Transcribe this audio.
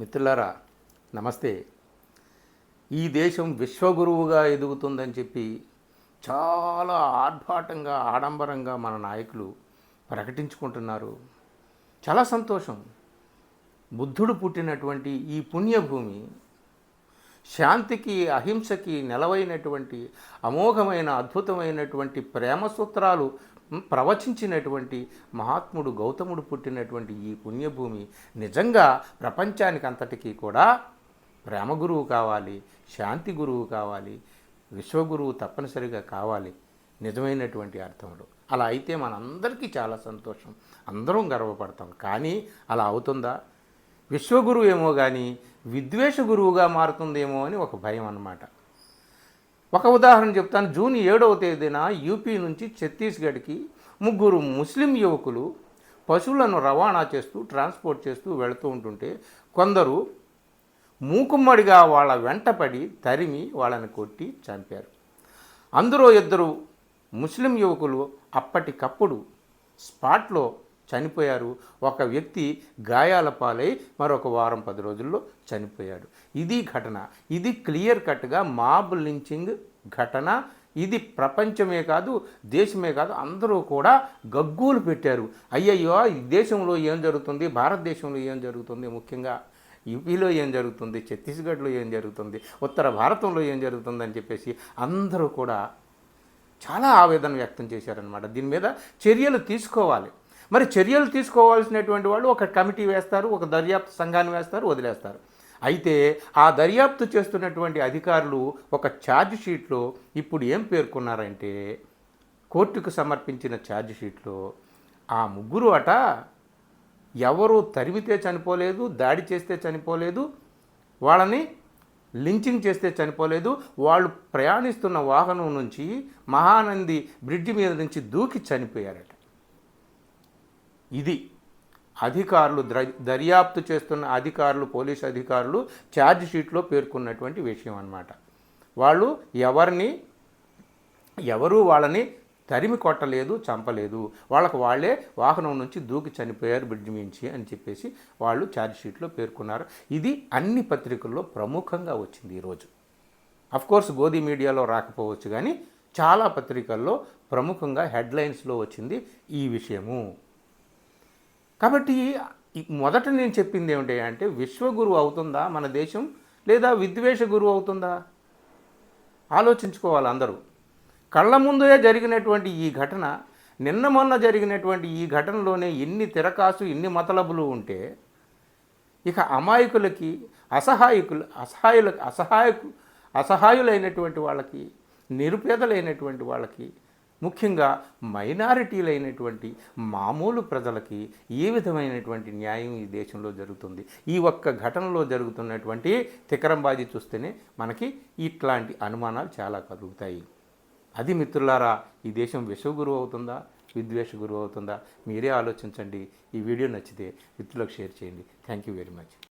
మిత్రులారా నమస్తే. ఈ దేశం విశ్వగురువుగా ఎదుగుతుందని చెప్పి చాలా ఆర్భాటంగా ఆడంబరంగా మన నాయకులు ప్రకటించుకుంటున్నారు. చాలా సంతోషం. బుద్ధుడు పుట్టినటువంటి ఈ పుణ్యభూమి శాంతికి అహింసకి నెలవైనటువంటి అమోఘమైన అద్భుతమైనటువంటి ప్రేమ సూత్రాలు ప్రవచించినటువంటి మహాత్ముడు గౌతముడు పుట్టినటువంటి ఈ పుణ్యభూమి నిజంగా ప్రపంచానికి అంతటికీ కూడా ప్రేమ గురువు కావాలి శాంతి గురువు కావాలి విశ్వగురువు తప్పనిసరిగా కావాలి నిజమైనటువంటి అర్థంలో అలా అయితే మనందరికీ చాలా సంతోషం. అందరం గర్వపడతాం. కానీ అలా అవుతుందా? విశ్వగురువు ఏమో కానీ విద్వేష గురువుగా మారుతుందేమో అని ఒక భయం అన్నమాట. ఒక ఉదాహరణ చెప్తాను. జూన్ ఏడవ తేదీన యూపీ నుంచి ఛత్తీస్గఢ్కి ముగ్గురు ముస్లిం యువకులు పశువులను రవాణా చేస్తూ ట్రాన్స్పోర్ట్ చేస్తూ వెళుతూ ఉంటుంటే కొందరు మూకుమ్మడిగా వాళ్ళ వెంటపడి తరిమి వాళ్ళని కొట్టి చంపారు. అందులో ఇద్దరు ముస్లిం యువకులు అప్పటికప్పుడు స్పాట్లో చనిపోయారు. ఒక వ్యక్తి గాయాల పాలై మరొక వారం పది రోజుల్లో చనిపోయాడు. ఇది ఘటన. ఇది క్లియర్ కట్గా మాబ్ లించింగ్ ఘటన. ఇది ప్రపంచమే కాదు దేశమే కాదు అందరూ కూడా గగ్గోలు పెట్టారు. అయ్యయ్యో ఈ దేశంలో ఏం జరుగుతుంది? భారతదేశంలో ఏం జరుగుతుంది ముఖ్యంగా? యూపీలో ఏం జరుగుతుంది? ఛత్తీస్గఢ్లో ఏం జరుగుతుంది? ఉత్తర భారతంలో ఏం జరుగుతుంది అని చెప్పేసి అందరూ కూడా చాలా ఆవేదన వ్యక్తం చేశారనమాట దీని మీద చర్యలు తీసుకోవాలి. మరి చర్యలు తీసుకోవాల్సినటువంటి వాళ్ళు ఒక కమిటీ వేస్తారు ఒక దర్యాప్తు సంఘాన్ని వేస్తారు వదిలేస్తారు. అయితే ఆ దర్యాప్తు చేస్తున్నటువంటి అధికారులు ఒక ఛార్జ్ షీట్లో ఇప్పుడు ఏం పేర్కొన్నారంటే కోర్టుకు సమర్పించిన ఛార్జ్ షీట్లో ఆ ముగ్గురు అట ఎవరు తరిమితే చనిపోలేదు దాడి చేస్తే చనిపోలేదు వాళ్ళని లించింగ్ చేస్తే చనిపోలేదు వాళ్ళు ప్రయాణిస్తున్న వాహనం నుంచి మహానంది బ్రిడ్జి మీద నుంచి దూకి చనిపోయారట. ఇది అధికారులు ద్ర- దర్యాప్తు చేస్తున్న అధికారులు పోలీస్ అధికారులు ఛార్జ్ షీట్లో పేర్కొన్నటువంటి విషయం అన్నమాట. వాళ్ళు ఎవరిని ఎవరు వాళ్ళని తరిమి కొట్టలేదు చంపలేదు. వాళ్ళకు వాళ్ళే వాహనం నుంచి దూకి చనిపోయారు బ్రిడ్జ్ మించి అని చెప్పేసి వాళ్ళు ఛార్జ్ షీట్లో పేర్కొన్నారు. ఇది అన్ని పత్రికల్లో ప్రముఖంగా వచ్చింది ఈరోజు కోర్స్ గోధి మీడియాలో రాకపోవచ్చు కానీ చాలా పత్రికల్లో ప్రముఖంగా హెడ్లైన్స్లో వచ్చింది ఈ విషయము. కాబట్టి మొదట నేను చెప్పింది ఏమిటి అంటే విశ్వగురు అవుతుందా మన దేశం లేదా విద్వేష గురువు అవుతుందా? ఆలోచించుకోవాలి అందరూ. కళ్ళ ముందే జరిగినటువంటి ఈ ఘటన నిన్న మొన్న జరిగినటువంటి ఈ ఘటనలోనే ఎన్ని తిరకాసు ఎన్ని మతలబులు ఉంటే ఇక అమాయకులకి అసహాయకులు అసహాయులకు అసహాయకు అసహాయులైనటువంటి వాళ్ళకి నిరుపేదలైనటువంటి వాళ్ళకి ముఖ్యంగా మైనారిటీలైనటువంటి మామూలు ప్రజలకి ఏ విధమైనటువంటి న్యాయం ఈ దేశంలో జరుగుతుంది? ఈ ఒక్క ఘటనలో జరుగుతున్నటువంటి తికరంబాజీ చూస్తేనే మనకి ఇట్లాంటి అనుమానాలు చాలా కలుగుతాయి. అది మిత్రులారా ఈ దేశం విశ్వగురువు అవుతుందా? విద్వేష గురువు అవుతుందా? మీరే ఆలోచించండి. ఈ వీడియో నచ్చితే మిత్రులకు షేర్ చేయండి. Thank you very much